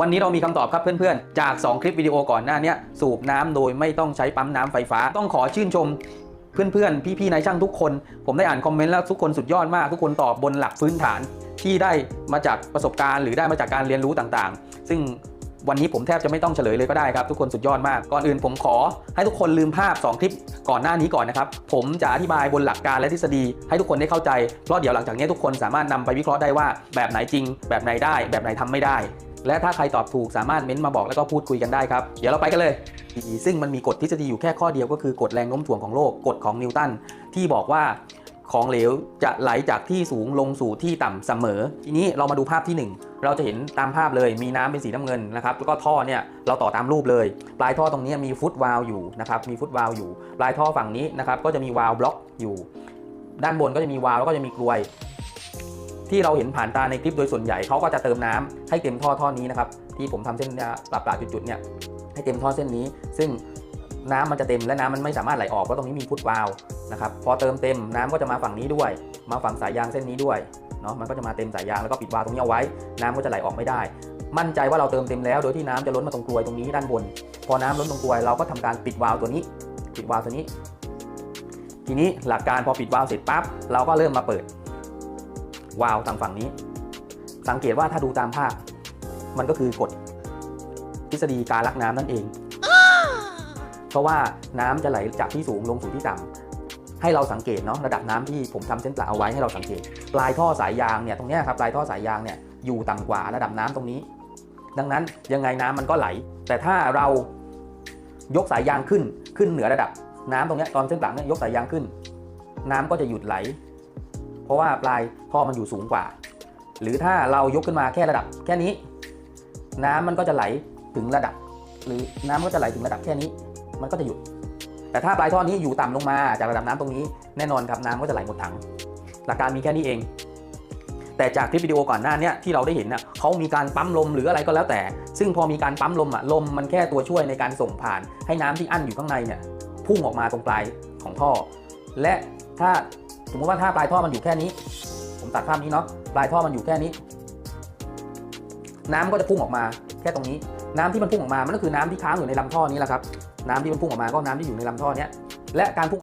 วันนี้เรามีคำตอบครับเพื่อนๆ จาก 2 คลิปวิดีโอก่อนหน้านี้สูบน้ำโดยไม่ต้องใช้ปั๊มน้ำไฟฟ้า ต้องขอชื่นชมเพื่อนๆ พี่ๆนายช่างทุกคน ผมได้อ่านคอมเมนต์แล้วทุกคนสุดยอดมาก ทุกคนตอบบนหลักพื้นฐาน ที่ได้มาจากประสบการณ์ หรือได้มาจากการเรียนรู้ต่างๆ ซึ่งวันนี้ผมแทบจะไม่ต้องเฉลยเลยก็ได้ครับ ทุกคนสุดยอดมาก ก่อนอื่นผมขอให้ทุกคนลืมภาพ 2 คลิปก่อนหน้านี้ก่อนนะครับ ผมจะอธิบายบนหลักการและทฤษฎี ให้ทุกคนได้เข้าใจ เพราะเดี๋ยวหลังจากนี้ทุกคนสามารถนำไปวิเคราะห์ได้ว่าแบบไหนจริง แบบไหนได้ แบบไหนทำไม่ได้ และถ้าใครตอบถูกสามารถเม้นต์มาบอกแล้วก็พูดคุยกันได้ครับ เดี๋ยวเราไปกันเลย ซึ่งมันมีกฎทฤษฎีอยู่แค่ข้อเดียวก็คือกฎแรงโน้มถ่วงของโลกกฎของนิวตันที่บอกว่าของเหลวจะไหลจากที่สูงลงสู่ที่ต่ำเสมอ ทีนี้เรามาดูภาพทีหนึ่1 เราจะเห็นตามภาพเลยมีน้ำเป็นสีน้ำเงินนะครับแล้วก็ท่อเนี่ยเราต่อตามรูปเลย ปลายท่อตรงนี้มีฟุตวาลวอยู่นะครับมีฟุตวาลวอยู่ ปลายท่อฝั่งนี้นะครับก็จะมีวาลวบล็อกอยู่ ด้านบนก็จะมีวาลวแล้วก็จะมีกลวย ที่เราเห็นผ่านตาในคลิปโดยส่วนใหญ่เขาก็จะเติมน้ำให้เต็มท่อท่อนี้นะครับที่ผมทำเส้นเนี่ยปรับปลาจุดๆเนี่ยให้เต็มท่อเส้นนี้ ซึ่งน้ำมันจะเต็มและน้ำมันไม่สามารถไหลออกเพราะตรงนี้มีฟุตวาล์วนะครับพอเติมเต็มน้ำก็จะมาฝั่งนี้ด้วย มาฝั่งสายยางเส้นนี้ด้วยเนาะมันก็จะมาเต็มสายยางแล้วก็ปิดวาล์วตรงนี้เอาไว้ น้ำก็จะไหลออกไม่ได้ มั่นใจว่าเราเติมเต็มแล้วโดยที่น้ำจะล้นมาตรงกลวยตรงนี้ด้านบน พอน้ำล้นตรงกลวยเราก็ทำการปิดวาล์วตัวนี้ ปิดวาล์วตัวนี้ ทีนี้หลักการพอปิดวาล์วเสร็จปั๊บเราก็เริ่มมาเปิด วาล์วทางฝั่งนี้ สังเกตว่าถ้าดูตามภาพ มันก็คือกฎทฤษฎีการลักน้ำนั่นเอง เพราะว่าน้ำจะไหลจากที่สูงลงสู่ที่ต่ำให้เราสังเกตเนาะระดับน้ำที่ผมทำเส้นปลาเอาไว้ให้เราสังเกต ปลายท่อสายยางเนี่ยตรงเนี้ยครับปลายท่อสายยางเนี่ยอยู่ต่ำกว่าระดับน้ำตรงนี้ ดังนั้นยังไงน้ำมันก็ไหล แต่ถ้าเรายกสายยางขึ้นขึ้นเหนือระดับน้ำตรงเนี้ยตอนเส้นปลาเนี่ยยกสายยางขึ้น น้ำก็จะหยุดไหล เพราะว่าปลายท่อมันอยู่สูงกว่า หรือถ้าเรายกขึ้นมาแค่ระดับแค่นี้ น้ำมันก็จะไหลถึงระดับ หรือน้ำก็จะไหลถึงระดับแค่นี้ มันก็จะหยุด แต่ถ้าปลายท่อนี้อยู่ต่ำลงมาจากระดับน้ำตรงนี้ แน่นอนครับน้ำก็จะไหลหมดถัง หลักการมีแค่นี้เอง แต่จากคลิปวิดีโอก่อนหน้านี้ที่เราได้เห็นน่ะเขามีการปั๊มลมหรืออะไรก็แล้วแต่ ซึ่งพอมีการปั๊มลมอะลมมันแค่ตัวช่วยในการส่งผ่านให้น้ำที่อั้นอยู่ข้างในเนี่ยพุ่งออกมาตรงปลายของท่อ และถ้า มมติว่าถ้าปลายท่อมันอยู่แค่นี้ ผมตัดภาพนี้เนาะปลายท่อมันอยู่แค่นี้ น้ำก็จะพุ่งออกมาแค่ตรงนี้ น้ำที่มันพุ่งออกมามันก็คือน้ำที่ค้างอยู่ในลำท่อนี้แหละครับ น้ำที่มันพุ่งออกมาก็น้ำที่อยู่ในลำท่อเนี้ยและการพุ่ง